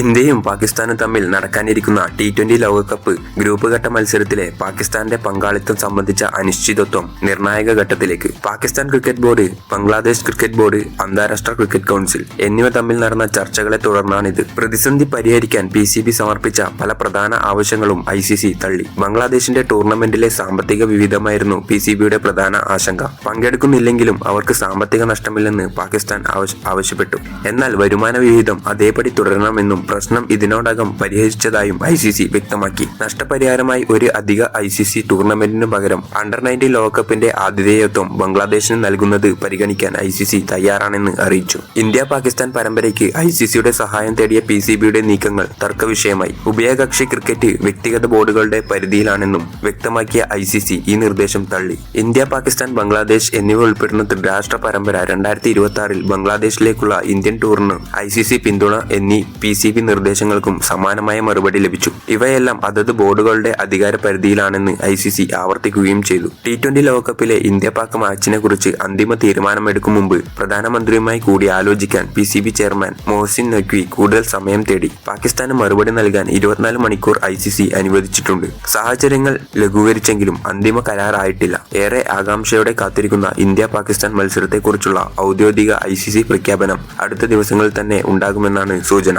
ഇന്ത്യയും പാകിസ്ഥാനും തമ്മിൽ നടക്കാനിരിക്കുന്ന ടി ട്വന്റി ലോകകപ്പ് ഗ്രൂപ്പ് ഘട്ട മത്സരത്തിലെ പാകിസ്ഥാന്റെ പങ്കാളിത്തം സംബന്ധിച്ച അനിശ്ചിതത്വം നിർണായക ഘട്ടത്തിലേക്ക്. Pakistan cricket board Bangladesh cricket board അന്താരാഷ്ട്ര ക്രിക്കറ്റ് കൗൺസിൽ എന്നിവ തമ്മിൽ നടന്ന ചർച്ചകളെ തുടർന്നാണിത്. പ്രതിസന്ധി പരിഹരിക്കാൻ പി സി ബി സമർപ്പിച്ച പല പ്രധാന ആവശ്യങ്ങളും ഐ സി സി തള്ളി. ബംഗ്ലാദേശിന്റെ ടൂർണമെന്റിലെ സാമ്പത്തിക വിവിധമായിരുന്നു പി സി ബിയുടെ പ്രധാന ആശങ്ക. പങ്കെടുക്കുന്നില്ലെങ്കിലും അവർക്ക് സാമ്പത്തിക നഷ്ടമില്ലെന്ന് പാകിസ്ഥാൻ ആവശ്യപ്പെട്ടു. എന്നാൽ വരുമാന വിഹിതം അതേപടി തുടരണമെന്നും പ്രശ്നം ഇതിനോടകം പരിഹരിച്ചതായും ഐ സി സി വ്യക്തമാക്കി. നഷ്ടപരിഹാരമായി ഒരു അധിക ഐ സി സി ടൂർണമെന്റിന് പകരം അണ്ടർ നയന്റീൻ ലോകകപ്പിന്റെ ആതിഥേയത്വം ബംഗ്ലാദേശിന് നൽകുന്നത് പരിഗണിക്കാൻ ഐ സി സി തയ്യാറാണെന്ന് അറിയിച്ചു. ഇന്ത്യ പാകിസ്ഥാൻ പരമ്പരയ്ക്ക് ഐ സി സിയുടെ സഹായം തേടിയ പി സി ബിയുടെ നീക്കങ്ങൾ തർക്കവിഷയമായി. ഉഭയകക്ഷി ക്രിക്കറ്റ് വ്യക്തിഗത ബോർഡുകളുടെ പരിധിയിലാണെന്നും വ്യക്തമാക്കിയ ഐ സി സി ഈ നിർദ്ദേശം തള്ളി. ഇന്ത്യ പാകിസ്ഥാൻ ബംഗ്ലാദേശ് എന്നിവ ഉൾപ്പെടുന്ന ത്രിരാഷ്ട്ര പരമ്പര രണ്ടായിരത്തി ഇരുപത്തി ആറിൽ ബംഗ്ലാദേശിലേക്കുള്ള ഇന്ത്യൻ ടൂറിന് ഐ സി സി പിന്തുണ എന്നീ പി സി ബി നിർദ്ദേശങ്ങൾക്കും സമാനമായ മറുപടി ലഭിച്ചു. ഇവയെല്ലാം അതത് ബോർഡുകളുടെ അധികാര പരിധിയിലാണെന്ന് ഐ സി സി ആവർത്തിക്കുകയും ചെയ്തു. ടി ട്വന്റി ലോകകപ്പിലെ ഇന്ത്യ പാക് മാച്ചിനെ കുറിച്ച് അന്തിമ തീരുമാനമെടുക്കും മുമ്പ് പ്രധാനമന്ത്രിയുമായി കൂടി ആലോചിക്കാൻ P C B chairman Mohsin Naqvi കൂടുതൽ സമയം തേടി. പാകിസ്ഥാന് മറുപടി നൽകാൻ ഇരുപത്തിനാല് മണിക്കൂർ ഐ സി സി അനുവദിച്ചിട്ടുണ്ട്. സാഹചര്യങ്ങൾ ലഘൂകരിച്ചെങ്കിലും അന്തിമ കരാറായിട്ടില്ല. ഏറെ ആകാംക്ഷയോടെ കാത്തിരിക്കുന്ന ഇന്ത്യ പാകിസ്ഥാൻ മത്സരത്തെക്കുറിച്ചുള്ള ഔദ്യോഗിക ഐ സി സി പ്രഖ്യാപനം അടുത്ത ദിവസങ്ങളിൽ തന്നെ ഉണ്ടാകുമെന്നാണ് സൂചന.